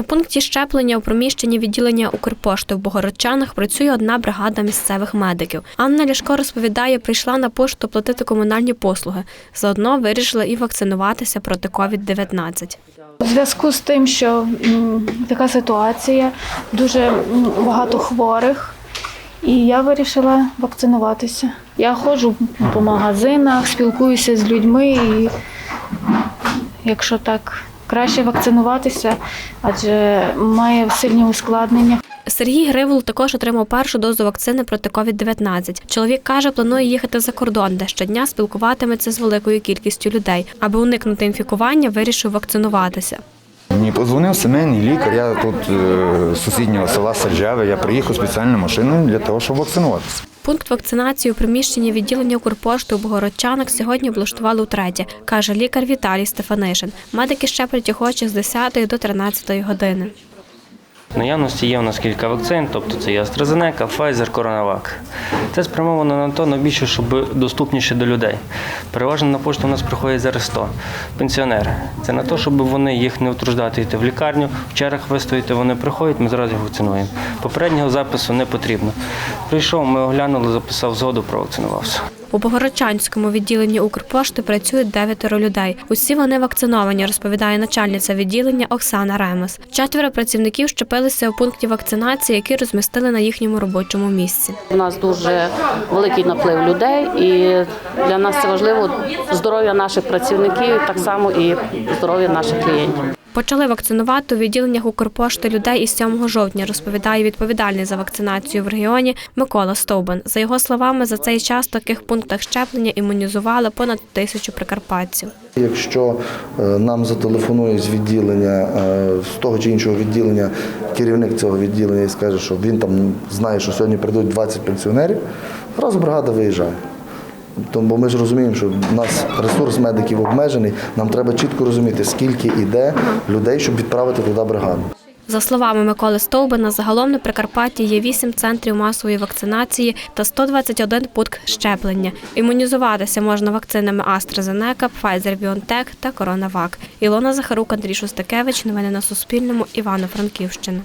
На пункті щеплення у приміщенні відділення Укрпошти в Богородчанах працює одна бригада місцевих медиків. Анна Ляшко розповідає, прийшла на пошту платити комунальні послуги. Заодно вирішила і вакцинуватися проти COVID-19. У зв'язку з тим, що така ситуація, дуже багато хворих, і я вирішила вакцинуватися. Я ходжу по магазинах, спілкуюся з людьми, і якщо так, краще вакцинуватися, адже має сильні ускладнення. Сергій Гривол також отримав першу дозу вакцини проти COVID-19. Чоловік каже, планує їхати за кордон, де щодня спілкуватиметься з великою кількістю людей. Аби уникнути інфікування, вирішив вакцинуватися. Мені подзвонив сімейний лікар, я тут е, з сусіднього села Саджаве, я приїхав спеціальною машиною для того, щоб вакцинуватися. Пункт вакцинації у приміщенні відділення Укрпошти у Богородчанах сьогодні облаштували утретє, каже лікар Віталій Стефанишин. Медики щеплять охочих з 10 до 13 години. Наявності є у нас кілька вакцин, тобто це є AstraZeneca, Pfizer, CoronaVac. Це спрямовано на то найбільше, щоб доступніше до людей. Переважно на пошту у нас приходять зараз 100 пенсіонери. Це на те, щоб вони їх не утруждати йти в лікарню, в чергах вистояти, вони приходять, ми зразу їх вакцинуємо. Попереднього запису не потрібно. Прийшов, ми оглянули, записав згоду, провакцинувався. У Богородчанському відділенні Укрпошти працюють дев'ятеро людей. Усі вони вакциновані, розповідає начальниця відділення Оксана Ремес. Четверо працівників щепилися у пункті вакцинації, які розмістили на їхньому робочому місці. У нас дуже великий наплив людей, і для нас це важливо здоров'я наших працівників, так само і здоров'я наших клієнтів. Почали вакцинувати у відділеннях Укрпошти людей із 7 жовтня, розповідає відповідальний за вакцинацію в регіоні Микола Стовбан. За його словами, за цей час в таких пунктах щеплення імунізували понад тисячу прикарпатців. Якщо е, нам зателефонує з відділення, е, з того чи іншого відділення, керівник цього відділення і скаже, що він там знає, що сьогодні прийдуть 20 пенсіонерів, одразу бригада виїжджає. Тому бо ми ж розуміємо, що у нас ресурс медиків обмежений, нам треба чітко розуміти, скільки йде людей, щоб відправити туди бригаду. За словами Миколи Стовбана, загалом на Прикарпатті є 8 центрів масової вакцинації та 121 пункт щеплення. Імунізуватися можна вакцинами AstraZeneca, Pfizer-BioNTech та CoronaVac. Ілона Захарук, Андрій Шостакевич. Новини на Суспільному. Івано-Франківщина.